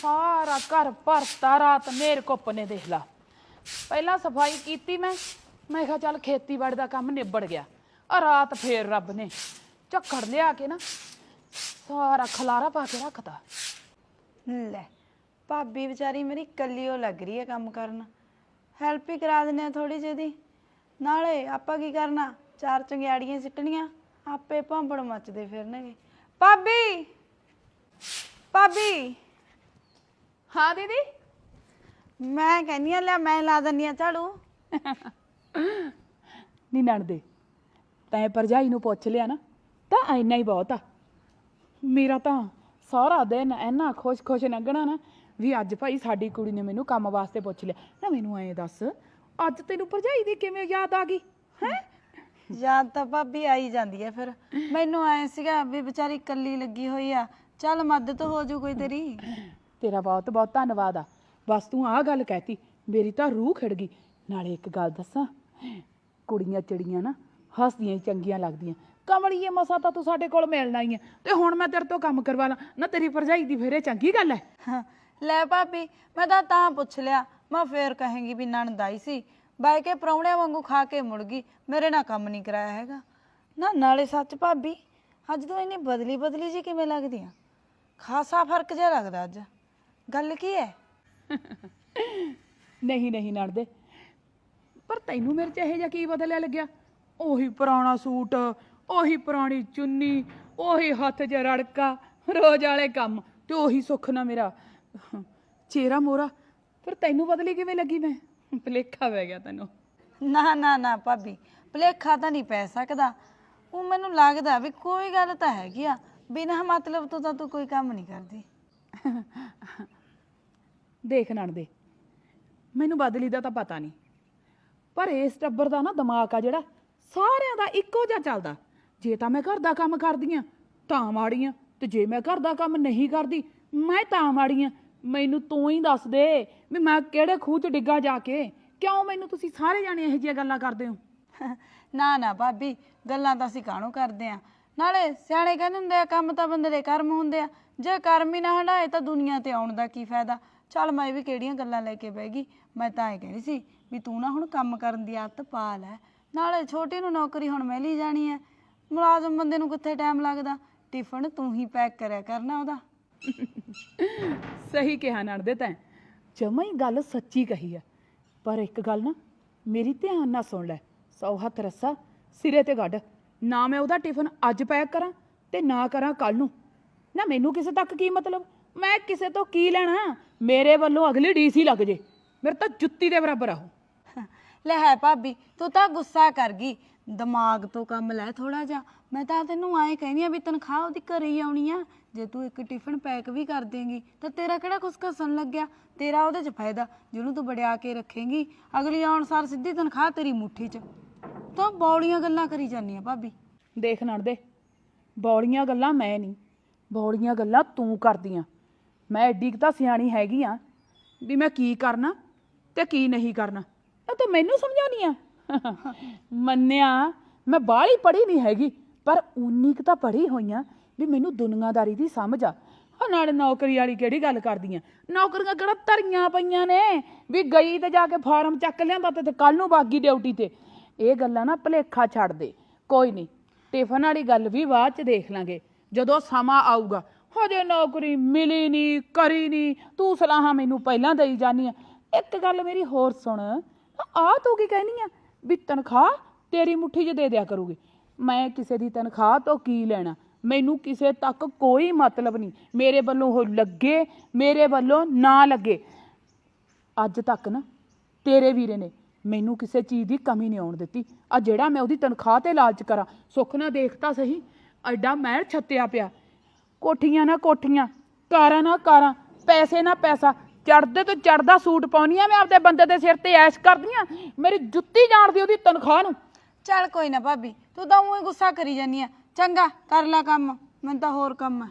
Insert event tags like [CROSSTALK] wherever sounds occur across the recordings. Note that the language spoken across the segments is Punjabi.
ਸਾਰਾ ਘਰ ਭਰਤਾ, ਰਾਤ ਮੇਰ ਕੁੱਪ ਨੇ ਦੇਖ ਲਾ। ਪਹਿਲਾਂ ਸਫ਼ਾਈ ਕੀਤੀ ਮੈਂ ਮੈਂ ਕਿਹਾ ਚੱਲ ਖੇਤੀਬਾੜੀ ਦਾ ਕੰਮ ਨਿਬੜ ਗਿਆ। ਆ ਰਾਤ ਫੇਰ ਰੱਬ ਨੇ ਝੱਖੜ ਲਿਆ ਕੇ ਨਾ ਸਾਰਾ ਖਲਾਰਾ ਪਾ ਕੇ ਰੱਖਤਾ। ਲੈ, ਭਾਬੀ ਵਿਚਾਰੀ ਮੇਰੀ ਕੱਲੀ ਉਹ ਲੱਗ ਰਹੀ ਹੈ ਕੰਮ ਕਰਨ। ਹੈਲਪ ਹੀ ਕਰਾ ਦਿੰਨੇ ਆ ਥੋੜੀ ਜਿਹੀ ਨਾਲੇ ਆਪਾਂ ਕੀ ਕਰਨਾ? ਚਾਰ ਚੰਗਿਆੜੀਆਂ ਸਿੱਟਣੀਆਂ, ਆਪੇ ਭਾਂਬੜ ਮੱਚਦੇ ਫਿਰਨਗੇ। ਭਾਬੀ! ਭਾਬੀ! ਹਾਂ ਦੀਦੀ? ਮੈਂ ਕਹਿੰਦੀ ਆ ਲੈ ਮੈਂ ਲਾ ਦਿੰਦੀ ਆ ਝਾੜੂ। ਨਹੀਂ ਨਣਦੇ ਤੈਂ ਪਰਜਾਈ ਨੂੰ ਪੁੱਛ ਲਿਆ ਨਾ ਤਾਂ ਇੰਨਾ ਹੀ ਬਹੁਤ ਆ। ਮੇਰਾ ਤਾਂ ਸਾਰਾ ਦਿਨ ਇੰਨਾ ਖੁਸ਼-ਖੁਸ਼ ਲੰਘਣਾ ਨਾ ਵੀ ਅੱਜ ਭਾਈ ਸਾਡੀ ਕੁੜੀ ਨੇ ਮੈਨੂੰ ਕੰਮ ਵਾਸਤੇ ਪੁੱਛ ਲਿਆ। ਨਾ ਮੈਨੂੰ ਐਂ ਦੱਸ ਅੱਜ ਤੈਨੂੰ ਪਰਜਾਈ ਦੀ ਕਿਵੇਂ ਯਾਦ ਆ ਗਈ? ਹੈ? ਯਾਦ ਤਾਂ ਭਾਬੀ ਆਈ ਜਾਂਦੀ ਹੈ ਫਿਰ। ਮੈਨੂੰ ਐ ਸੀਗਾ ਵੀ ਵਿਚਾਰੀ ਕੱਲੀ ਲੱਗੀ ਹੋਈ ਆ। ਚੱਲ ਮਦਦ ਹੋ ਜੂ ਕੋਈ ਤੇਰੀ। ਤੇਰਾ ਬਹੁਤ ਬਹੁਤ ਧੰਨਵਾਦ ਆ। ਬਸ ਤੂੰ ਆਹ ਗੱਲ ਕਹਿਤੀ ਮੇਰੀ ਤਾਂ ਰੂਹ ਖਿੜ ਗਈ। ਨਾਲੇ ਇੱਕ ਗੱਲ ਦੱਸਾਂ ਕੁੜੀਆਂ ਚਿੜੀਆਂ ਨਾ ਹੱਸਦੀਆਂ ਹੀ ਚੰਗੀਆਂ ਲੱਗਦੀਆਂ। ਕਮਲੀਏ ਮਸਾ ਤਾਂ ਤੂੰ ਸਾਡੇ ਕੋਲ ਮਿਲਣਾ ਹੀ ਹੈ ਤੇ ਹੁਣ ਮੈਂ ਤੇਰੇ ਤੋਂ ਕੰਮ ਕਰਵਾ ਲਾਂ। ਨਾ ਤੇਰੀ ਭਰਜਾਈ ਦੀ ਫੇਰੇ ਚੰਗੀ ਗੱਲ ਹੈ ਹਾਂ, ਲੈ ਭਾਬੀ ਮੈਂ ਤਾਂ ਤਾਂ ਪੁੱਛ ਲਿਆ। ਮੈਂ ਫੇਰ ਕਹਾਂਗੀ ਵੀ ਨਣਦ ਆਈ ਸੀ। ਬਹਿ ਕੇ ਪ੍ਰਾਹੁਣਿਆਂ ਵਾਂਗੂ ਖਾ ਕੇ ਮੁੜ ਗਈ। ਮੇਰੇ ਨਾਲ ਕੰਮ ਨਹੀਂ ਕਰਾਇਆ ਹੈਗਾ। ਨਾ ਨਾਲੇ ਸੱਚ ਭਾਬੀ ਅੱਜ ਤੂੰ ਇੰਨੀ ਬਦਲੀ ਬਦਲੀ ਜੀ ਕਿਵੇਂ ਲੱਗਦੀ ਆ? ਖਾਸਾ ਫ਼ਰਕ ਜਿਹਾ ਲੱਗਦਾ ਅੱਜ। ਗੱਲ ਕੀ ਹੈ? [LAUGHS] ਨਹੀਂ ਨਹੀਂ ਨੜਦੇ ਪਰ ਤੈਨੂੰ ਮੇਰੇ ਚ ਇਹ ਜਿਹਾ ਕੀ ਬਦਲਿਆ ਲੱਗਿਆ? ਉਹੀ ਪੁਰਾਣਾ ਸੂਟ ਉਹੀ ਪੁਰਾਣੀ ਚੁੰਨੀ ਉਹੀ ਹੱਥ 'ਚ ਰੜਕਾ ਰੋਜ਼ ਵਾਲੇ ਕੰਮ ਤੇ ਉਹੀ ਸੁੱਖ ਨਾ ਮੇਰਾ। ਚਿਹਰਾ ਮੋਰਾ ਫਿਰ ਤੈਨੂੰ ਬਦਲੀ ਕਿਵੇਂ ਲੱਗੀ ਮੈਂ? ਭੁਲੇਖਾ ਪੈ ਗਿਆ ਤੈਨੂੰ। ਨਾ ਨਾ ਨਾ ਭਾਬੀ ਭੁਲੇਖਾ ਤਾਂ ਨਹੀਂ ਪੈ ਸਕਦਾ। ਉਹ ਮੈਨੂੰ ਲੱਗਦਾ ਵੀ ਕੋਈ ਗੱਲ ਤਾਂ ਹੈਗੀ ਆ। ਬਿਨਾਂ ਮਤਲਬ ਤੋਂ ਤਾਂ ਤੂੰ ਕੋਈ ਕੰਮ ਨਹੀਂ ਕਰਦੀ। [LAUGHS] ਦੇਖ ਨਣਦੇ ਮੈਨੂੰ ਬਦਲੀ ਦਾ ਤਾਂ ਪਤਾ ਨਹੀਂ। ਪਰ ਇਸ ਟੱਬਰ ਦਾ ਨਾ ਦਿਮਾਗ ਆ ਜਿਹੜਾ, ਸਾਰਿਆਂ ਦਾ ਇੱਕੋ ਜਿਹਾ ਚੱਲਦਾ। ਜੇ ਤਾਂ ਮੈਂ ਘਰ ਦਾ ਕੰਮ ਕਰਦੀ ਆ, ਤਾਂ ਮਾੜੀ ਮਾੜੀਆਂ ਤੇ ਜੇ ਮੈਂ ਘਰ ਦਾ ਕੰਮ ਨਹੀਂ ਕਰਦੀ, ਮੈਂ ਤਾਂ ਮਾੜੀ ਮਾੜੀਆਂ ਮੈਨੂੰ ਤੂੰ ਹੀ ਦੱਸ ਦੇ ਵੀ ਮੈਂ ਕਿਹੜੇ ਖੂਹ 'ਚ ਡਿੱਗਾ ਜਾ ਕੇ। ਕਿਉਂ ਮੈਨੂੰ ਤੁਸੀਂ ਸਾਰੇ ਜਾਣੇ ਇਹੋ ਜਿਹੀਆਂ ਗੱਲਾਂ ਕਰਦੇ ਹੋ? [LAUGHS] ਨਾ ਨਾ ਭਾਬੀ, ਗੱਲਾਂ ਤਾਂ ਅਸੀਂ ਕਾਹਨੂੰ ਕਰਦੇ ਆ? ਨਾਲੇ ਸਿਆਣੇ ਕਹਿੰਦੇ ਹੁੰਦੇ ਆ, ਕੰਮ ਤਾਂ ਬੰਦੇ ਦੇ ਕਰਮ ਹੁੰਦੇ ਆ। ਜੇ ਕਰਮ ਹੀ ਨਾ ਹੰਡਾਏ ਤਾਂ ਦੁਨੀਆ ਤੇ ਆਉਣ ਦਾ ਕੀ ਫਾਇਦਾ? ਚੱਲ ਮੈਂ ਵੀ ਕਿਹੜੀਆਂ ਗੱਲਾਂ ਲੈ ਕੇ ਬਹਿ ਗਈ। ਮੈਂ ਤਾਂ ਇਹ ਕਹਿੰਦੀ ਸੀ ਵੀ ਤੂੰ ਨਾ ਹੁਣ ਕੰਮ ਕਰਨ ਦੀ ਆਦਤ ਪਾ ਲੈ। ਨਾਲੇ ਛੋਟੀ ਨੂੰ ਨੌਕਰੀ ਹੁਣ ਮਿਲ ਹੀ ਜਾਣੀ ਹੈ ਮੁਲਾਜ਼ਮ ਬੰਦੇ ਨੂੰ ਕਿੱਥੇ ਟਾਈਮ ਲੱਗਦਾ? ਟਿਫਨ ਤੂੰ ਹੀ ਪੈਕ ਕਰਿਆ ਕਰਨਾ ਉਹਦਾ। ਸਹੀ ਕਿਹਾ ਨਣਦੇ ਤੈਂ। ਜਮਾਂ ਹੀ ਗੱਲ ਸੱਚੀ ਕਹੀ ਆ ਪਰ ਇੱਕ ਗੱਲ ਨਾ, ਮੇਰੀ ਧਿਆਨ ਨਾਲ ਸੁਣ ਲੈ। ਸੌ ਹੱਥ ਰੱਸਾ, ਸਿਰੇ ਤੇ ਗੱਡ। ਨਾ ਮੈਂ ਉਹਦਾ ਟਿਫਨ ਅੱਜ ਪੈਕ ਕਰਾਂ ਤੇ ਨਾ ਕਰਾਂ ਕੱਲ ਨੂੰ। ਨਾ ਮੈਨੂੰ ਕਿਸੇ ਤੱਕ ਕੀ ਮਤਲਬ? ਮੈਂ ਕਿਸੇ ਤੋਂ ਕੀ ਲੈਣਾ? ਮੇਰੇ ਵੱਲੋਂ ਅਗਲੀ ਡੀਸੀ ਲੱਗ ਜੇ। ਮੇਰੇ ਤਾਂ ਜੁੱਤੀ ਦੇ ਬਰਾਬਰ ਆ ਉਹ। ਲੈ ਹੈ ਭਾਬੀ ਤੂੰ ਤਾਂ ਗੁੱਸਾ ਕਰ ਗਈ। ਦਿਮਾਗ ਤੋਂ ਕੰਮ ਲੈ ਥੋੜਾ ਜਿਹਾ। ਮੈਂ ਤਾਂ ਤੈਨੂੰ ਆਏ ਕਹਿੰਦੀ ਆ ਵੀ ਤਨਖਾਹ ਉਹਦੀ ਘਰੇ ਹੀ ਆਉਣੀ ਆ। ਜੇ ਤੂੰ ਇੱਕ ਟਿਫਨ ਪੈਕ ਵੀ ਕਰ ਦੇਂਗੀ ਤਾਂ ਤੇਰਾ ਕਿਹੜਾ ਕੁਛ ਘਸਣ ਲੱਗਿਆ? ਤੇਰਾ ਉਹਦੇ 'ਚ ਫਾਇਦਾ ਜਿਹਨੂੰ ਤੂੰ ਵੜਿਆ ਕੇ ਰੱਖੇਂਗੀ। ਅਗਲੀ ਆਉਣ ਸਾਰ ਸਿੱਧੀ ਤਨਖਾਹ ਤੇਰੀ ਮੁੱਠੀ 'ਚ। ਤਾਂ ਬੌਲੀਆਂ ਗੱਲਾਂ ਕਰੀ ਜਾਂਦੀ ਆ ਭਾਬੀ। ਦੇਖ ਨਣਦੇ ਬੌਲੀਆਂ ਗੱਲਾਂ ਮੈਂ ਨਹੀਂ। ਬੌਲੀਆਂ ਗੱਲਾਂ ਤੂੰ ਕਰਦੀਆਂ ਮੈਂ ਐਡੀ ਕੁ ਤਾਂ ਸਿਆਣੀ ਹੈਗੀ ਆ ਵੀ ਮੈਂ ਕੀ ਕਰਨਾ ਤੇ ਕੀ ਨਹੀਂ ਕਰਨਾ। ਇਹ ਤੂੰ ਮੈਨੂੰ ਸਮਝਾਉਣੀ ਆ। ਮੰਨਿਆ, ਮੈਂ ਬਾਹਲੀ ਪੜ੍ਹੀ ਨਹੀਂ ਹੈਗੀ, ਪਰ ਉਨੀ ਕੁ ਤਾਂ ਪੜ੍ਹੀ ਹੋਈਆਂ ਵੀ ਮੈਨੂੰ ਦੁਨੀਆਦਾਰੀ ਦੀ ਸਮਝ ਆ। ਹਾਂ ਨਾਲੇ ਨੌਕਰੀ ਵਾਲੀ ਕਿਹੜੀ ਗੱਲ ਕਰਦੀਆਂ ਨੌਕਰੀਆਂ ਕਿਹੜਾ ਧਰੀਆਂ ਪਈਆਂ ਨੇ? ਵੀ ਗਈ ਤੇ ਜਾ ਕੇ ਫਾਰਮ ਚੱਕ ਲਿਆਂਦਾ ਤੇ ਕੱਲ ਨੂੰ ਬਾਗੀ ਡਿਊਟੀ ਤੇ। ਇਹ ਗੱਲਾਂ ਨਾ ਭਲੇਖਾ ਛੱਡ ਦੇ। ਕੋਈ ਨਹੀਂ, ਟਿਫਨ ਵਾਲੀ ਗੱਲ ਵੀ ਬਾਅਦ ਚ ਦੇਖ ਲਾਂਗੇ। ਜਦੋਂ ਸਮਾਂ ਆਊਗਾ ਹਜੇ ਨੌਕਰੀ ਮਿਲੀ ਨਹੀਂ, ਕਰੀ ਨਹੀਂ, ਤੂੰ ਸਲਾਹਾਂ ਮੈਨੂੰ ਪਹਿਲਾਂ ਦੇਈ ਜਾਨੀ ਆ। ਇੱਕ ਗੱਲ ਮੇਰੀ ਹੋਰ ਸੁਣ ਆ ਤੂੰ ਕੀ ਕਹਿਨੀ ਆ? ਵੀ ਤਨਖਾਹ ਤੇਰੀ ਮੁੱਠੀ 'ਚ ਦੇ ਦਿਆ ਕਰੂਗੀ। ਮੈਂ ਕਿਸੇ ਦੀ ਤਨਖਾਹ ਤੋਂ ਕੀ ਲੈਣਾ? ਮੈਨੂੰ ਕਿਸੇ ਤੱਕ ਕੋਈ ਮਤਲਬ ਨਹੀਂ। ਮੇਰੇ ਵੱਲੋਂ ਉਹ ਲੱਗੇ, ਮੇਰੇ ਵੱਲੋਂ ਨਾ ਲੱਗੇ। ਅੱਜ ਤੱਕ ਨਾ ਤੇਰੇ ਵੀਰੇ ਨੇ ਮੈਨੂੰ ਕਿਸੇ ਚੀਜ਼ ਦੀ ਕਮੀ ਨਹੀਂ ਆਉਣ ਦਿੱਤੀ। ਆ ਜਿਹੜਾ ਮੈਂ ਉਹਦੀ ਤਨਖਾਹ ਤੇ ਲਾਲਚ ਕਰਾਂ, ਸੁੱਖ ਨਾ ਦੇਖਤਾ ਸਹੀ, ਐਡਾ ਮਹਿਲ ਛੱਤਿਆ ਪਿਆ। ਕੋਠੀਆਂ ਨਾ ਕੋਠੀਆਂ ਕਾਰਾਂ ਨਾ ਕਾਰਾਂ ਪੈਸੇ ਨਾ ਪੈਸਾ। ਚੜਦੇ ਤੋਂ ਚੜਦਾ ਸੂਟ ਪਾਉਣੀ ਆ ਮੈਂ ਆਪਦੇ ਬੰਦੇ ਦੇ ਸਿਰ ਤੇ ਐਸ਼ ਕਰਦੀ ਆ ਮੇਰੀ ਜੁੱਤੀ ਜਾਣਦੀ ਉਹਦੀ ਤਨਖਾਹ ਨੂੰ। ਚੱਲ ਕੋਈ ਨਾ ਭਾਬੀ ਤੂੰ ਤਾਂ ਉਹੀ ਗੁੱਸਾ ਕਰੀ ਜਾਂਦੀ ਆ। ਚੰਗਾ ਕਰ ਲੈ ਕੰਮ ਮੈਨੂੰ ਤਾਂ ਹੋਰ ਕੰਮ ਆ।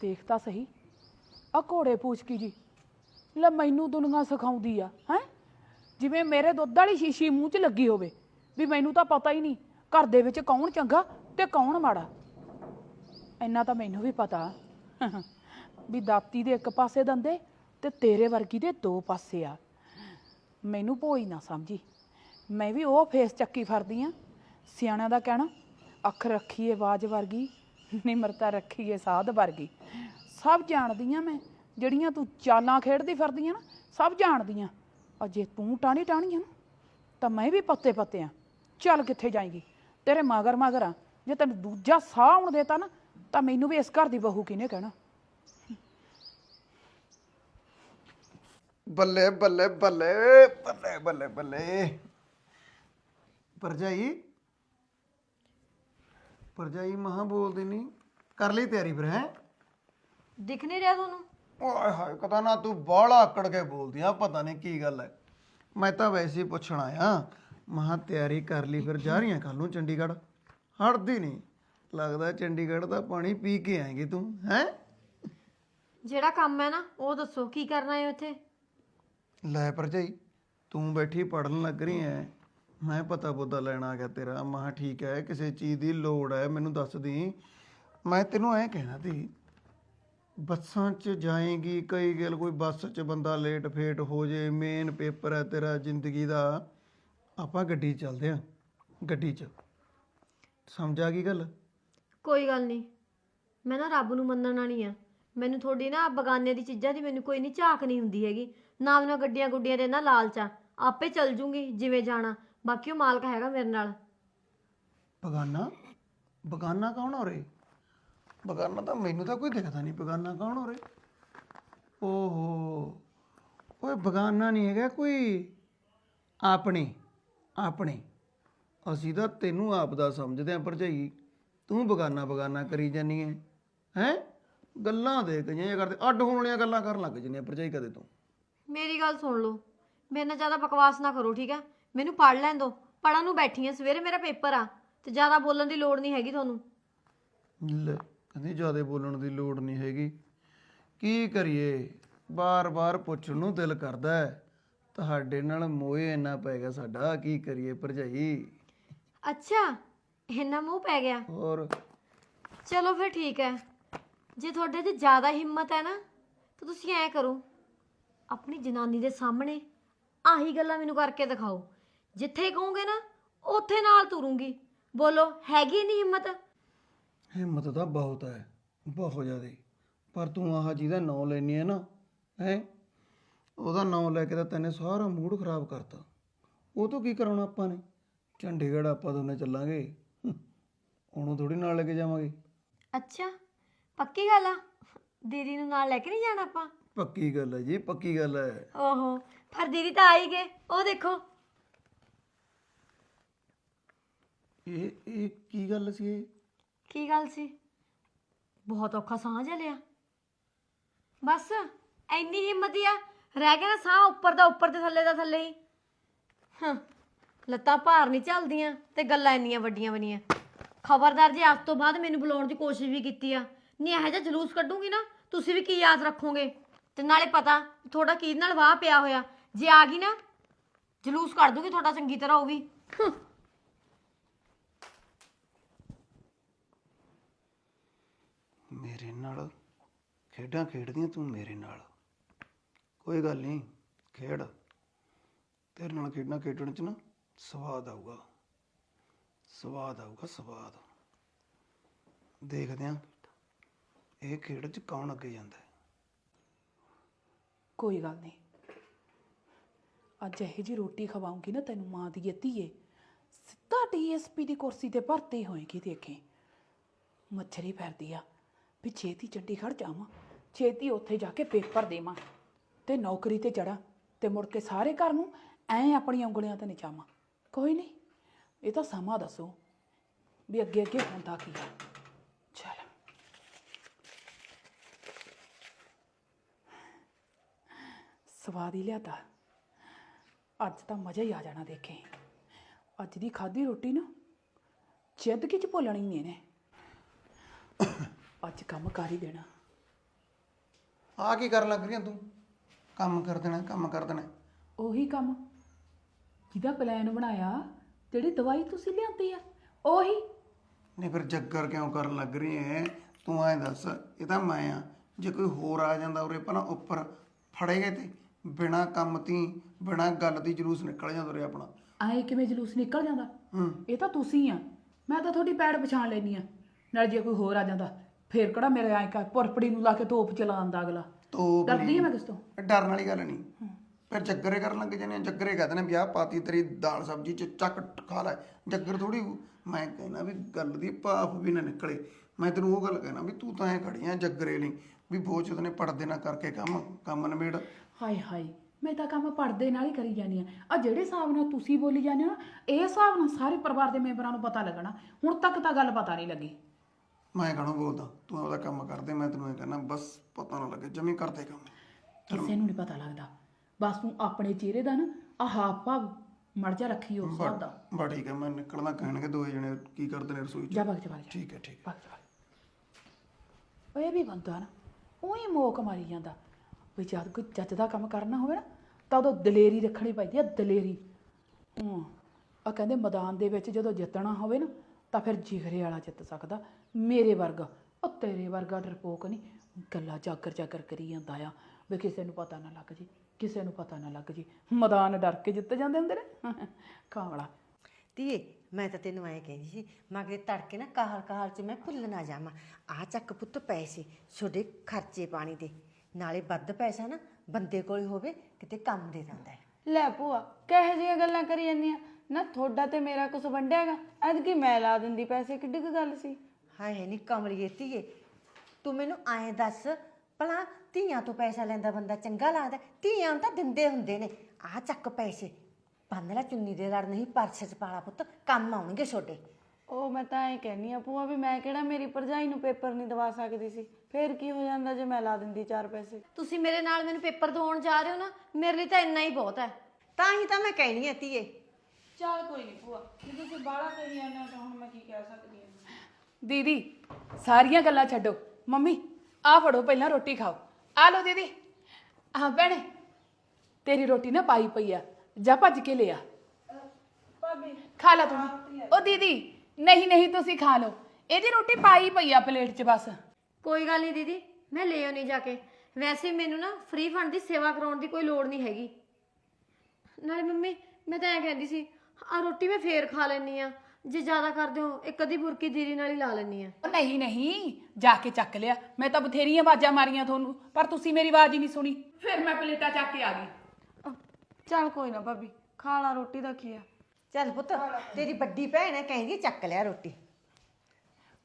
ਦੇਖਤਾ ਸਹੀ ਆ ਘੋੜੇ ਪੂਛ ਕੀ ਜੀ ਲੈ ਮੈਨੂੰ ਦੁਨੀਆ ਸਿਖਾਉਂਦੀ ਆ ਹੈ? ਜਿਵੇਂ ਮੇਰੇ ਦੁੱਧ ਵਾਲੀ ਸ਼ੀਸ਼ੀ ਮੂੰਹ 'ਚ ਲੱਗੀ ਹੋਵੇ ਵੀ ਮੈਨੂੰ ਤਾਂ ਪਤਾ ਹੀ ਨਹੀਂ ਘਰ ਦੇ ਵਿੱਚ ਕੌਣ ਚੰਗਾ ਤੇ ਕੌਣ ਮਾੜਾ? ਇੰਨਾ ਤਾਂ ਮੈਨੂੰ ਵੀ ਪਤਾ ਵੀ ਦਾਤੀ ਦੇ ਇੱਕ ਪਾਸੇ ਦੰਦੇ ਤੇ ਤੇਰੇ ਵਰਗੀ ਦੇ ਦੋ ਪਾਸੇ ਆ। ਮੈਨੂੰ ਭੋਈ ਨਾ ਸਮਝੀ। ਮੈਂ ਵੀ ਉਹ ਫੇਸ ਚੱਕੀ ਫਰਦੀ ਆ। ਸਿਆਣਾ ਦਾ ਕਹਿਣਾ, ਅੱਖ ਰੱਖੀਏ ਆਵਾਜ਼ ਵਰਗੀ, ਨਿਮਰਤਾ ਰੱਖੀਏ ਸਾਧ ਵਰਗੀ। ਸਭ ਜਾਣਦੀ ਜਾਣਦੀਆਂ ਮੈਂ, ਜਿਹੜੀਆਂ ਤੂੰ ਚਾਲਾਂ ਖੇਡਦੀ ਫਿਰਦੀ ਆ ਨਾ, ਸਭ ਜਾਣਦੀਆਂ। ਔਰ ਜੇ ਤੂੰ ਟਾਣੀ ਟਾਣੀ ਆ ਨਾ, ਤਾਂ ਮੈਂ ਵੀ ਪੱਤੇ ਪੱਤੇ ਆ। ਚੱਲ ਕਿੱਥੇ ਜਾਏਗੀ? ਤੇਰੇ ਮਗਰ ਮਗਰ ਆ। ਜੇ ਤੈਨੂੰ ਦੂਜਾ ਸਾਹ ਆਉਣ ਦੇਤਾ ਨਾ ਤਾਂ ਮੈਨੂੰ ਵੀ ਇਸ ਘਰ ਦੀ ਬਹੂ ਕਿਹਨੇ ਕਹਿਣਾ? ਬੱਲੇ ਬੱਲੇ ਬੱਲੇ ਬੱਲੇ ਬੱਲੇ ਬੱਲੇ। ਪਰਜਾਈ ਪਰਜਾਈ ਮਹਾ ਬੋਲਦੀ ਨਹੀਂ ਕਰ ਲਈ ਤਿਆਰੀ ਫਿਰ ਹੈ? ਦਿਖ ਨਹੀਂ ਰਿਹਾ ਤੁਹਾਨੂੰ? ਓਏ ਹਾਏ ਕਦਾ ਨਾ ਤੂੰ ਬਾਹਲਾ ਆਕੜ ਕੇ ਬੋਲਦੀ ਆ ਪਤਾ ਨਹੀਂ ਕੀ ਗੱਲ ਹੈ ਮੈਂ ਤਾਂ ਵੈਸੇ ਹੀ ਪੁੱਛਣ ਆਇਆ ਮਹਾ ਤਿਆਰੀ ਕਰ ਲਈ ਫਿਰ ਜਾ ਰਹੀਆਂ ਕੱਲ ਨੂੰ ਚੰਡੀਗੜ੍ਹ। ਹਟਦੀ ਨਹੀਂ। ਲੱਗਦਾ ਚੰਡੀਗੜ੍ਹ ਦਾ ਪਾਣੀ ਪੀ ਕੇ ਆਏਗੀ ਤੂੰ ਹੈ? ਜਿਹੜਾ ਕੰਮ ਹੈ ਨਾ ਉਹ ਦੱਸੋ ਕੀ ਕਰਨਾ ਹੈ ਉੱਥੇ? ਲੈ ਭਰਜਾਈ ਤੂੰ ਬੈਠੀ ਪੜਨ ਲੱਗ ਰਹੀ ਐ। ਮੈਂ ਪਤਾ ਪੁੱਤਾ ਲੈਣ ਆ ਗਿਆ ਤੇਰਾ। ਮਹਾ ਠੀਕ ਹੈ ਕਿਸੇ ਚੀਜ਼ ਦੀ ਲੋੜ ਹੈ ਮੈਨੂੰ ਦੱਸ ਦੀ। ਮੈਂ ਤੈਨੂੰ ਐ ਕਹਿਣਾ ਸੀ ਬੱਸਾਂ 'ਚ ਜਾਏਗੀ ਕਈ ਗੱਲ ਕੋਈ ਬੱਸ 'ਚ ਬੰਦਾ ਲੇਟ ਫੇਟ ਹੋ ਜੇ ਮੇਨ ਪੇਪਰ ਹੈ ਤੇਰਾ ਜ਼ਿੰਦਗੀ ਦਾ। ਆਪਾਂ ਗੱਡੀ 'ਚ ਚੱਲਦੇ ਆ ਗੱਡੀ 'ਚ। ਸਮਝ ਆ ਗਈ ਗੱਲ? ਕੋਈ ਗੱਲ ਨਹੀਂ। ਮੈਂ ਨਾ ਰੱਬ ਨੂੰ ਮੰਨਣ ਵਾਲੀ ਆ। ਮੈਨੂੰ ਤੁਹਾਡੀ ਨਾ ਬਗਾਨੇ ਦੀ ਚੀਜ਼ਾਂ ਦੀ ਮੈਨੂੰ ਕੋਈ ਨਹੀਂ ਝਾਕ ਨਹੀਂ ਹੁੰਦੀ ਹੈਗੀ। ਨਾ ਮੈਨੂੰ ਗੱਡੀਆਂ ਗੁੱਡੀਆਂ ਦੇ ਨਾ ਲਾਲਚਾ ਆਪੇ ਚੱਲ ਜੂੰਗੀ ਜਿਵੇਂ ਜਾਣਾ। ਬਾਕੀ ਉਹ ਮਾਲਕ ਹੈਗਾ ਮੇਰੇ ਨਾਲ। ਬਗਾਨਾ? ਬਗਾਨਾ ਕੌਣ ਹੋ ਰੇ ਬਗਾਨਾ ਤਾਂ ਮੈਨੂੰ ਤਾਂ ਕੋਈ ਦਿਖਦਾ ਨਹੀਂ ਬਗਾਨਾ ਕੌਣ ਹੋ ਰੇ ਓਹੋ। ਓਏ ਬਗਾਨਾ ਨਹੀਂ ਹੈਗਾ ਕੋਈ। ਆਪਣੇ। ਆਪਣੇ। ਅਸੀਂ ਤਾਂ ਤੈਨੂੰ ਆਪ ਦਾ ਸਮਝਦੇ ਆਂ ਭਰਜਾਈ। ਤੂੰ ਬਗਾਨਾ ਬਗਾਨਾ ਕਰੀ ਜਾਨੀ ਹੈ ਹੈ? ਗੱਲਾਂ ਦੇਖ ਜਿਹੀਆਂ ਕਰਦੇ ਅੱਡ ਹੋਣ ਵਾਲੀਆਂ ਗੱਲਾਂ ਕਰਨ ਲੱਗ ਜੰਨੇ ਭਰਜਾਈ ਕਦੇ ਤੂੰ। ਮੇਰੀ ਗੱਲ ਸੁਣ ਲਓ ਮੇਰੇ ਨਾਲ ਜ਼ਿਆਦਾ ਬਕਵਾਸ ਨਾ ਕਰੋ ਠੀਕ ਹੈ ਮੈਨੂੰ ਪੜ ਲੈਣ ਦਿਓ ਪੜਨ ਨੂੰ ਬੈਠੀ ਆ ਸਵੇਰੇ ਮੇਰਾ ਪੇਪਰ ਆ ਤੇ ਜ਼ਿਆਦਾ ਬੋਲਣ ਦੀ ਲੋੜ ਨਹੀਂ ਹੈਗੀ ਤੁਹਾਨੂੰ। ਲੈ ਕਹਿੰਦੀ ਜ਼ਿਆਦਾ ਬੋਲਣ ਦੀ ਲੋੜ ਨਹੀਂ ਹੈਗੀ। ਕੀ ਕਰੀਏ? ਬਾਰ-ਬਾਰ ਪੁੱਛਣ ਨੂੰ ਦਿਲ ਕਰਦਾ ਹੈ। ਤੁਹਾਡੇ ਨਾਲ ਮੋਏ ਇੰਨਾ ਪੈ ਗਿਆ ਸਾਡਾ ਕੀ ਕਰੀਏ ਭਰਜਾਈ? ਅੱਛਾ ਇੰਨਾ ਮੂੰਹ ਪੈ ਗਿਆ। ਹੋਰ। ਚਲੋ ਫਿਰ ਠੀਕ ਹੈ। ਜੇ ਤੁਹਾਡੇ 'ਚ ਜ਼ਿਆਦਾ ਹਿੰਮਤ ਹੈ ਨਾ ਤਾਂ ਤੁਸੀਂ ਐ ਕਰੋ। ਆਪਣੀ ਜਨਾਨੀ ਦੇ ਸਾਹਮਣੇ ਆਹੀ ਗੱਲਾਂ ਮੈਨੂੰ ਕਰਕੇ ਦਿਖਾਓ। ਜਿੱਥੇ ਕਹੋਗੇ ਨਾ ਉੱਥੇ ਨਾਲ ਤੁਰੂੰਗੀ। ਬੋਲੋ ਹੈਗੀ ਨਹੀਂ ਹਿੰਮਤ? ਹਿੰਮਤ ਤਾਂ ਬਹੁਤ ਹੈ ਬਹੁਤ ਜ਼ਿਆਦੀ। ਪਰ ਤੂੰ ਆਹ ਜਿਹਦਾ ਨਾਂ ਲੈਣੀ ਹੈ ਨਾ ਹੈ? ਉਹਦਾ ਨਾਂ ਲੈ ਕੇ ਤਾਂ ਤੈਨੇ ਸਾਰਾ ਮੂਡ ਖਰਾਬ ਕਰਤਾ। ਉਹ ਤੋਂ ਕੀ ਕਰਾਉਣਾ ਆਪਾਂ ਨੇ? ਚੰਡੀਗੜ੍ਹ ਆਪਾਂ ਦੋਨੇ ਚੱਲਾਂਗੇ। ਹੂੰ, ਉਹਨੂੰ ਥੋੜੀ ਨਾਲ ਲੈ ਕੇ ਜਾਵਾਂਗੇ। ਅੱਛਾ ਪੱਕੀ ਗੱਲ ਆ? ਦੀਦੀ ਨੂੰ ਨਾਲ ਲੈ ਕੇ ਨਹੀਂ ਜਾਣਾ ਆਪਾਂ? ਪੱਕੀ ਗੱਲ ਹੈ ਜੀ ਪੱਕੀ ਗੱਲ ਹੈ ਓਹੋ ਪਰ ਦੀਦੀ ਤਾਂ ਆ ਹੀ ਗਏ। ਉਹ ਦੇਖੋ। ਇਹ ਇਹ ਕੀ ਗੱਲ ਸੀ ਇਹ? ਕੀ ਗੱਲ ਸੀ? ਬਹੁਤ ਔਖਾ ਸਾਹ ਜਿਹਾ ਲਿਆ। ਬਸ ਐਨੀ ਹਿੰਮਤ ਹੀ ਆ। ਰਹਿ ਗਿਆ ਨਾ ਸਾਹ ਉੱਪਰ ਦਾ ਉੱਪਰ ਤੇ ਥੱਲੇ ਦਾ ਥੱਲੇ ਹੀ। ਹਾਂ। ਲੱਤਾਂ ਭਾਰ ਨਹੀਂ ਚੱਲਦੀਆਂ ਤੇ ਗੱਲਾਂ ਇੰਨੀਆਂ ਵੱਡੀਆਂ ਬਣੀਆਂ। ਖਬਰਦਾਰ ਜੇ ਅੱਜ ਤੋਂ ਬਾਅਦ ਮੈਨੂੰ ਬੁਲਾਉਣ ਦੀ ਕੋਸ਼ਿਸ਼ ਵੀ ਕੀਤੀ ਆ ਨਹੀਂ ਇਹੋ ਜਿਹਾ ਜਲੂਸ ਕੱਢੂਗੀ ਨਾ ਤੁਸੀਂ ਵੀ ਕੀ ਯਾਦ ਰੱਖੋਗੇ? ਤੇ ਨਾਲੇ ਪਤਾ ਤੁਹਾਡਾ ਕੀ ਨਾਲ ਵਾਹ ਪਿਆ ਹੋਇਆ ਜੇ ਆ ਗਈ ਨਾ ਜਲੂਸ ਕੱਢ ਦੂਗੀ ਤੁਹਾਡਾ ਚੰਗੀ ਤਰ੍ਹਾਂ ਉਹ ਵੀ। ਹੰ। ਮੇਰੇ ਨਾਲ ਖੇਡਾਂ ਖੇਡਦੀਆਂ ਤੂੰ ਮੇਰੇ ਨਾਲ। ਕੋਈ ਗੱਲ ਨਹੀਂ ਖੇਡ। ਤੇਰੇ ਨਾਲ ਖੇਡਾਂ ਖੇਡਣ ਚ ਨਾ ਸਵਾਦ ਆਊਗਾ। ਸਵਾਦ ਆਊਗਾ, ਸਵਾਦ। ਦੇਖਦੇ ਆਂ ਇਹ ਖੇਡ ਚ ਕੌਣ ਅੱਗੇ ਜਾਂਦਾ ਹੈ? ਕੋਈ ਗੱਲ ਨਹੀਂ। ਅੱਜ ਇਹੋ ਜੀ ਰੋਟੀ ਖਵਾਉਂਗੀ ਨਾ ਤੈਨੂੰ ਮਾਂ ਦੀ ਧੀਏ। ਸਿੱਧਾ ਡੀਐਸਪੀ ਦੀ ਕੁਰਸੀ ਤੇ ਭਰਤੀ ਹੋਏਗੀ, ਦੇਖੀ। ਮੱਛਰੀ ਫਿਰਦੀ ਆ ਵੀ ਛੇਤੀ ਚੰਡੀਗੜ੍ਹ ਜਾਵਾਂ। ਛੇਤੀ ਉੱਥੇ ਜਾ ਕੇ ਪੇਪਰ ਦੇਵਾਂ। ਤੇ ਨੌਕਰੀ ਤੇ ਚੜਾ ਤੇ ਮੁੜ ਕੇ ਸਾਰੇ ਘਰ ਨੂੰ ਐਂ ਆਪਣੀਆਂ ਉਂਗਲੀਆਂ ਤੇ ਨਚਾਵਾਂ ਕੋਈ ਨਹੀਂ ਇਹ ਤਾਂ ਸਮਾਂ ਦੱਸੋ ਵੀ ਅੱਗੇ ਅੱਗੇ ਹੁੰਦਾ ਕੀ ਆ ਚਲ। ਸਵਾਦ ਹੀ ਲਿਆਤਾ। ਅੱਜ ਤਾਂ ਮਜ਼ਾ ਹੀ ਆ ਜਾਣਾ ਦੇਖੇ। ਅੱਜ ਦੀ ਖਾਧੀ ਰੋਟੀ ਨਾ ਜ਼ਿੰਦਗੀ ਚ ਭੁੱਲਣੀ ਨਹੀਂ ਨੇ ਅੱਜ ਕੰਮ ਕਰ ਹੀ ਦੇਣਾ। ਆ ਕੀ ਕਰਨ ਲੱਗ ਰਹੀ ਆਂ ਤੂੰ? ਕੰਮ ਕਰ ਦੇਣਾ ਕੰਮ ਕਰ ਦੇਣਾ। ਉਹੀ ਕੰਮ। ਜਿਹਦਾ ਪਲਾਨ ਬਣਾਇਆ ਜਿਹੜੀ ਦਵਾਈ ਤੁਸੀਂ ਲਿਆਂਦੀ ਆ ਉਹੀ। ਨਹੀਂ ਫਿਰ ਜੱਗਰ ਕਿਉਂ ਕਰਨ ਲੱਗ ਰਹੀ ਐ? ਤੂੰ ਐਂ ਦੱਸ ਇਹ ਤਾਂ ਮੈਂ ਆ। ਜੇ ਕੋਈ ਹੋਰ ਆ ਜਾਂਦਾ ਉਰੇ ਪਹਿਲਾਂ ਉੱਪਰ ਫੜੇ ਗਏ ਤੇ ਬਿਨਾ ਕੰਮ ਤੀ ਬਿਨਾ ਗੱਲ ਦੀ ਜਲੂਸ ਨਿਕਲ ਜਾਂਦਾ ਉਰੇ ਆਪਣਾ। ਆਏ ਕਿਵੇਂ ਜਲੂਸ ਨਿਕਲ ਜਾਂਦਾ? ਹੂੰ। ਇਹ ਤਾਂ ਤੁਸੀਂ ਆ। ਮੈਂ ਤਾਂ ਤੁਹਾਡੀ ਪੈੜ ਪਛਾਣ ਲੈਣੀ ਆ। ਨਾਲ ਜੇ ਕੋਈ ਹੋਰ ਆ ਜਾਂਦਾ ਫੇਰ ਕਿਹੜਾ ਮੇਰੇ ਐਂ ਕਰ ਪੁਰਪੜੀ ਨੂੰ ਲਾ ਕੇ ਤੋਪ ਚਲਾਉਂਦਾ ਅਗਲਾ? ਤੋ ਡਰਦੀ ਆ ਮੈਂ ਕਿਸ ਤੋਂ? ਡਰਨ ਵਾਲੀ ਗੱਲ ਨਹੀਂ। ਫਿਰ ਜੱਗਰੇ ਕਰਨ ਲੱਗ ਜਾਂਦੇ ਆ ਜੱਗਰੇ ਕਹਿੰਦੇ ਨੇ ਵਿਆਹ ਪਾਤੀ ਤੇਰੀ ਦਾਲ ਸਬਜੀ ਚ ਚੱਕ ਖਾ ਲੈ। ਜੱਗਰ ਥੋੜੀ ਮੈਂ ਕਹਿਣਾ ਵੀ ਗੱਲ ਦੀ ਭਾਫ ਵੀ ਨਾ ਨਿਕਲੇ। ਮੈਂ ਤੈਨੂੰ ਉਹ ਗੱਲ ਕਹਿਣਾ ਵੀ ਤੂੰ ਤਾਂ ਐ ਖੜੀ ਆ ਜੱਗਰੇ ਲਈ ਵੀ ਬੋਚ ਨੇ ਪੜਦੇ ਨਾ ਕਰਕੇ ਕੰਮ ਕੰਮ ਨਵੇੜ ਹਾਏ ਹਾਏ ਮੈਂ ਤਾਂ ਕੰਮ ਪੜਦੇ ਨਾਲ ਹੀ ਕਰੀ ਜਾਂਦੀ ਆ। ਆ ਜਿਹੜੇ ਹਿਸਾਬ ਨਾਲ ਤੁਸੀਂ ਬੋਲੀ ਜਾਂਦੇ ਹੋ ਨਾ ਇਹ ਹਿਸਾਬ ਨਾਲ ਸਾਰੇ ਪਰਿਵਾਰ ਦੇ ਮੈਂਬਰਾਂ ਨੂੰ ਪਤਾ ਲੱਗਣਾ। ਹੁਣ ਤੱਕ ਤਾਂ ਗੱਲ ਪਤਾ ਨਹੀਂ ਲੱਗੀ। ਮੈਂ ਕਹਣੋ ਬੋਲਦਾ? ਤੂੰ ਆਪਦਾ ਕੰਮ ਕਰਦੇ ਮੈਂ ਤੈਨੂੰ ਇਹ ਕਹਿਣਾ ਬਸ ਪਤਾ ਨਾ ਲੱਗੇ ਜਮੀ ਕਰਦੇ ਕੰਮ। ਕਿਸੇ ਨੂੰ ਨਹੀਂ ਪਤਾ ਲੱਗਦਾ। ਬਸ ਤੂੰ ਆਪਣੇ ਚਿਹਰੇ ਦਾ ਨਾ ਆਹ ਹਾਵ ਭਾਵ ਮੜ ਜਾ ਰੱਖੀ ਉਸ ਹਿਸਾਬ ਦਾ ਬਾ ਠੀਕ ਹੈ ਮੈਂ ਨਿਕਲਣਾ ਕਹਿਣਗੇ ਦੋਏ ਜਣੇ ਕੀ ਕਰਦੇ ਨੇ ਰਸੋਈ ਚ? ਜਾ ਭਗ ਜਾ ਠੀਕ ਹੈ ਠੀਕ ਭਗ ਜਾ। ਇਹ ਵੀ ਬੰਦਾ ਨਾ ਉਹੀ ਮੋਕ ਮਾਰੀ ਜਾਂਦਾ। ਵੀ ਜਦ ਕੋਈ ਚੱਜ ਦਾ ਕੰਮ ਕਰਨਾ ਹੋਵੇ ਨਾ ਤਾਂ ਉਦੋਂ ਦਲੇਰੀ ਰੱਖਣੀ ਪੈਂਦੀ ਆ ਦਲੇਰੀ। ਹੂੰ ਆ ਕਹਿੰਦੇ ਮੈਦਾਨ ਦੇ ਵਿੱਚ ਜਦੋਂ ਜਿੱਤਣਾ ਹੋਵੇ ਨਾ ਤਾਂ ਫਿਰ ਜਿਗਰੇ ਵਾਲਾ ਜਿੱਤ ਸਕਦਾ ਮੇਰੇ ਵਰਗਾ। ਉਹ ਤੇਰੇ ਵਰਗਾ ਡਰਪੋਕ ਨਹੀਂ। ਗੱਲਾਂ ਜਾਗਰ ਜਾਗਰ ਕਰੀ ਜਾਂਦਾ ਆ। ਵੀ ਕਿਸੇ ਨੂੰ ਪਤਾ ਨਾ ਲੱਗ ਜੇ ਕਿਸੇ ਨੂੰ ਪਤਾ ਨਾ ਲੱਗ ਜੇ। ਮੈਦਾਨ ਡਰ ਕੇ ਜਿੱਤ ਜਾਂਦੇ ਹੁੰਦੇ ਨੇ। ਕਾਵਲਾ। ਧੀਏ ਮੈਂ ਤਾਂ ਤੈਨੂੰ ਐਂ ਕਹਿੰਦੀ ਸੀ ਮਗਰੇ ਤੜਕੇ ਨਾ ਕਾਹਲ ਕਾਹਲ ਚ ਮੈਂ ਭੁੱਲ ਨਾ ਜਾਵਾਂ। ਆ ਚੱਕ ਪੁੱਤ ਪੈਸੇ ਛੋਡੇ ਖਰਚੇ ਪਾਣੀ ਦੇ। ਨਾਲੇ ਵੱਧ ਪੈਸਾ ਨਾ ਬੰਦੇ ਕੋਲ ਹੋਵੇ ਕਿਤੇ ਕੰਮ ਦੇ ਜਾਂਦਾ ਹੈ। ਲੈ ਭੂਆ ਕਹੇ ਜਿਹੀਆਂ ਗੱਲਾਂ ਕਰੀ ਜਾਂਦੀਆਂ ਨਾ ਤੁਹਾਡਾ ਤੇ ਮੇਰਾ ਕੁਝ ਵੰਡਿਆਗਾ। ਅੱਜ ਕੀ ਮੈਂ ਲਾ ਦਿੰਦੀ ਪੈਸੇ ਕਿੱਡੀ ਕੁ ਗੱਲ ਸੀ? ਹਾਏ ਨਹੀਂ ਕਮਲੀਏ ਧੀਏ। ਤੂੰ ਮੈਨੂੰ ਐਂ ਦੱਸ ਭਲਾ ਧੀਆਂ ਤੋਂ ਪੈਸਾ ਲੈਂਦਾ ਬੰਦਾ ਚੰਗਾ ਲੱਗਦਾ ਧੀਆਂ ਨੂੰ ਤਾਂ ਦਿੰਦੇ ਹੁੰਦੇ ਨੇ। ਆ ਚੱਕ ਪੈਸੇ ਬੰਨ ਲੈ ਚੁੰਨੀ ਦੇ ਲੜ ਨਹੀਂ ਪਰਸ ਚ ਪਾਲਾ ਪੁੱਤ ਕੰਮ ਆਉਣਗੇ ਛੋਡੇ। ਉਹ ਮੈਂ ਤਾਂ ਐਂ ਕਹਿਨੀ ਆ ਭੂਆ ਵੀ ਮੈਂ ਕਿਹੜਾ ਮੇਰੀ ਭਰਜਾਈ ਨੂੰ ਪੇਪਰ ਨਹੀਂ ਦਵਾ ਸਕਦੀ ਸੀ। ਫੇਰ ਕੀ ਹੋ ਜਾਂਦਾ ਜੇ ਮੈਂ ਲਾ ਦਿੰਦੀ ਚਾਰ ਪੈਸੇ? ਤੁਸੀਂ ਮੇਰੇ ਨਾਲ ਮੈਨੂੰ ਪੇਪਰ ਦਵਾਉਣ ਜਾ ਰਹੇ ਹੋ ਨਾ ਮੇਰੇ ਲਈ ਤਾਂ ਇੰਨਾ ਹੀ ਬਹੁਤ ਹੈ। ਤਾਂ ਹੀ ਤਾਂ ਮੈਂ ਕਹਿਣੀ ਆ ਧੀਏ। ਚੱਲ ਕੋਈ ਨਹੀਂ ਭੂਆ ਜੇ ਤੁਸੀਂ ਬਾਹਲਾ ਕਹੀ ਜਾਂਦੇ ਹੋ ਤਾਂ ਹੁਣ ਮੈਂ ਕੀ ਕਹਿ ਸਕਦੀ ਹਾਂ? ਦੀਦੀ ਸਾਰੀਆਂ ਗੱਲਾਂ ਛੱਡੋ। ਮੰਮੀ ਆ ਫੜੋ ਪਹਿਲਾਂ ਰੋਟੀ ਖਾਓ। ਆ ਲਓ ਦੀਦੀ। ਆ ਭੈਣੇ ਤੇਰੀ ਰੋਟੀ ਨਾ ਪਾਈ ਪਈ ਆ। ਜਾ ਭੱਜ ਕੇ ਲਿਆ। ਭਾਬੀ ਖਾ ਲਾ ਤੂੰ। ਉਹ ਦੀਦੀ ਨਹੀਂ ਨਹੀਂ ਤੁਸੀਂ ਖਾ ਲਓ। ਇਹਦੀ ਰੋਟੀ ਪਾਈ ਪਈ ਆ ਪਲੇਟ 'ਚ ਬਸ। ਕੋਈ ਗੱਲ ਨਹੀਂ ਦੀਦੀ ਮੈਂ ਲੈ ਆਉਣੀ ਜਾ ਕੇ। ਵੈਸੇ ਮੈਨੂੰ ਨਾ ਫ੍ਰੀ ਫੰਡ ਦੀ ਸੇਵਾ ਕਰਾਉਣ ਦੀ ਕੋਈ ਲੋੜ ਨਹੀਂ ਹੈਗੀ। ਨਾਲੇ ਮੰਮੀ ਮੈਂ ਤਾਂ ਐਂ ਕਹਿੰਦੀ ਸੀ ਆ ਰੋਟੀ ਮੈਂ ਫੇਰ ਖਾ ਲੈਣੀ ਆ। ਜੇ ਜ਼ਿਆਦਾ ਕਰਦੇ ਹੋ ਇੱਕ ਅੱਧੀ ਬੁਰਕੀ ਜੀਰੀ ਨਾਲ ਹੀ ਲਾ ਲੈਣੀ ਆ ਉਹ ਨਹੀਂ ਨਹੀਂ ਜਾ ਕੇ ਚੱਕ ਲਿਆ। ਮੈਂ ਤਾਂ ਬਥੇਰੀਆਂ ਆਵਾਜ਼ਾਂ ਮਾਰੀਆਂ ਤੁਹਾਨੂੰ ਪਰ ਤੁਸੀਂ ਮੇਰੀ ਆਵਾਜ਼ ਹੀ ਨਹੀਂ ਸੁਣੀ। ਫਿਰ ਮੈਂ ਪਲੇਟਾਂ ਚੱਕ ਕੇ ਆ ਗਈ। ਚੱਲ ਕੋਈ ਨਾ ਭਾਬੀ ਖਾ ਲਾ ਰੋਟੀ ਦਾ ਕੀ ਆ ਚੱਲ ਪੁੱਤ ਤੇਰੀ ਵੱਡੀ ਭੈਣ ਹੈ ਕਹਿੰਦੀ ਚੱਕ ਲਿਆ ਰੋਟੀ।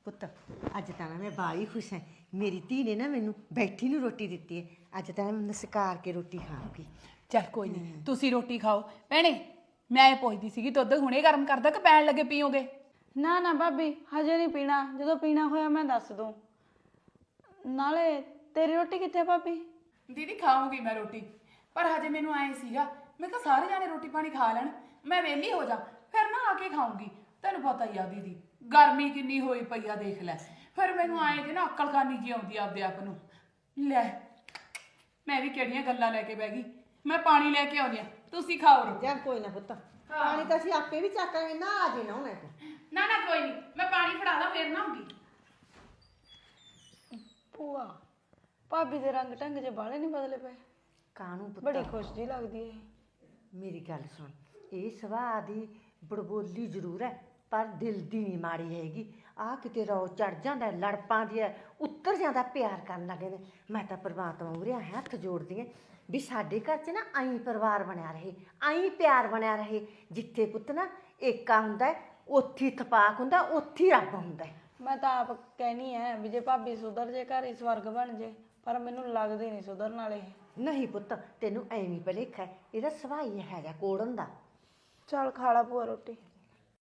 ਪੁੱਤ ਅੱਜ ਤਾਂ ਨਾ ਮੈਂ ਬਾਲੀ ਖੁਸ਼ ਹਾਂ। ਮੇਰੀ ਧੀ ਨੇ ਨਾ ਮੈਨੂੰ ਬੈਠੀ ਨੂੰ ਰੋਟੀ ਦਿੱਤੀ ਹੈ। ਅੱਜ ਤਾਂ ਮੈਂ ਨਸਕਾਰ ਕੇ ਰੋਟੀ ਖਾਵਾਂਗੀ ਚੱਲ ਕੋਈ ਨਹੀਂ ਤੁਸੀਂ ਰੋਟੀ ਖਾਓ। ਭੈਣੇ ਮੈਂ ਇਹ ਪੁੱਛਦੀ ਸੀਗੀ ਦੁੱਧ ਹੁਣੇ ਗਰਮ ਕਰਦਾ ਕਿ ਪੈਣ ਲੱਗੇ ਪੀਓਗੇ? ਨਾ ਨਾ ਭਾਬੀ ਹਜੇ ਨਹੀਂ ਪੀਣਾ। ਜਦੋਂ ਪੀਣਾ ਹੋਇਆ ਮੈਂ ਦੱਸ ਦੂੰ। ਨਾਲੇ ਤੇਰੀ ਰੋਟੀ ਕਿੱਥੇ ਆ ਭਾਬੀ? ਦੀਦੀ ਖਾਊਂਗੀ ਮੈਂ ਰੋਟੀ। ਪਰ ਹਜੇ ਮੈਨੂੰ ਆਏ ਸੀਗਾ ਮੈਂ ਕਿਹਾ ਸਾਰੇ ਜਾਣੇ ਰੋਟੀ ਪਾਣੀ ਖਾ ਲੈਣ। ਮੈਂ ਵਿਹਲੀ ਹੋ ਜਾ ਫਿਰ ਨਾ ਆ ਕੇ ਖਾਊਂਗੀ। ਤੈਨੂੰ ਪਤਾ ਹੀ ਆ ਦੀਦੀ ਗਰਮੀ ਕਿੰਨੀ ਹੋਈ ਪਈ ਆ ਦੇਖ ਲੈ। ਫਿਰ ਮੈਨੂੰ ਆਏ ਜੇ ਨਾ ਅਕਲ ਖਾਨੀ ਜੀ ਆਉਂਦੀ ਆ ਆਪਦੇ ਆਪ ਨੂੰ। ਲੈ ਮੈਂ ਵੀ ਕਿਹੜੀਆਂ ਗੱਲਾਂ ਲੈ ਕੇ ਬਹਿ ਗਈ। ਮੈਂ ਪਾਣੀ ਲੈ ਕੇ ਆਉਂਦੀ ਆ। ਤੁਸੀਂ ਖਾਓ ਰੋਟੀ। ਕੋਈ ਨਾ ਪੁੱਤ। ਪਾਣੀ ਤਾਂ ਅਸੀਂ ਆਪੇ ਵੀ ਚੱਕਾਂਗੇ ਨਾ ਆ ਜੇ ਨਾ ਉਹਨੇ ਤੂੰ ਨਾ ਨਾ ਕੋਈ ਨਹੀਂ ਮੈਂ ਪਾਣੀ ਫੜਾ ਦਾਂ ਫਿਰ ਨਾ ਆਉਂਗੀ ਭੂਆ ਭਾਬੀ ਦੇ ਰੰਗ ਢੰਗ ਜੇ ਬਾਲੇ ਨਹੀਂ ਬਦਲੇ ਪਏ। ਕਾਹਨੂੰ ਪੁੱਤ? ਬੜੀ ਖੁਸ਼ ਜੀ ਲੱਗਦੀ ਹੈ ਮੇਰੀ ਗੱਲ ਸੁਣ ਇਹ ਸੁਭਾਅ ਦੀ ਬੜਬੋਲੀ ਜ਼ਰੂਰ ਹੈ ਪਰ ਦਿਲ ਦੀ ਨਹੀਂ ਮਾੜੀ ਹੈਗੀ। ਆ ਕਿਤੇ ਰੋ ਚੜ ਜਾਂਦਾ ਹੈ, ਲੜ ਪਾਉਂਦੀ ਹੈ ਉੱਤਰ ਜਾਂਦਾ ਪਿਆਰ ਕਰਨ ਲੱਗੇ ਨੇ। ਮੈਂ ਤਾਂ ਪ੍ਰਮਾਤਮਾ ਮੂਹਰੇ ਹੱਥ ਜੋੜਦੀ ਹਾਂ ਵੀ ਸਾਡੇ ਘਰ 'ਚ ਨਾ ਆਈ ਪਰਿਵਾਰ ਬਣਿਆ ਰਹੇ ਆਈ ਪਿਆਰ ਬਣਿਆ ਰਹੇ ਜਿੱਥੇ ਪੁੱਤ ਨਾ ਏਕਾ ਹੁੰਦਾ ਹੈ, ਉੱਥੇ ਹੀ ਥਪਾਕ ਹੁੰਦਾ ਉੱਥੇ ਹੀ ਰੱਬ ਹੁੰਦਾ ਹੈ। ਮੈਂ ਤਾਂ ਆਪ ਕਹਿਨੀ ਐ ਵੀ ਜੇ ਭਾਬੀ ਸੁਧਰ ਜੇ ਘਰ ਹੀ ਸਵਰਗ ਬਣ ਜੇ ਪਰ ਮੈਨੂੰ ਲੱਗਦੀ ਨਹੀਂ ਸੁਧਰਨ ਵਾਲੇ ਇਹ। ਨਹੀਂ ਪੁੱਤ ਤੈਨੂੰ ਐਵੇਂ ਭਲੇਖਾ ਹੈ, ਇਹਦਾ ਸੁਭਾਅ ਹੀ ਹੈਗਾ ਕੋੜਨ ਦਾ ਚੱਲ ਖਾ ਲਾ ਭੂਆ ਰੋਟੀ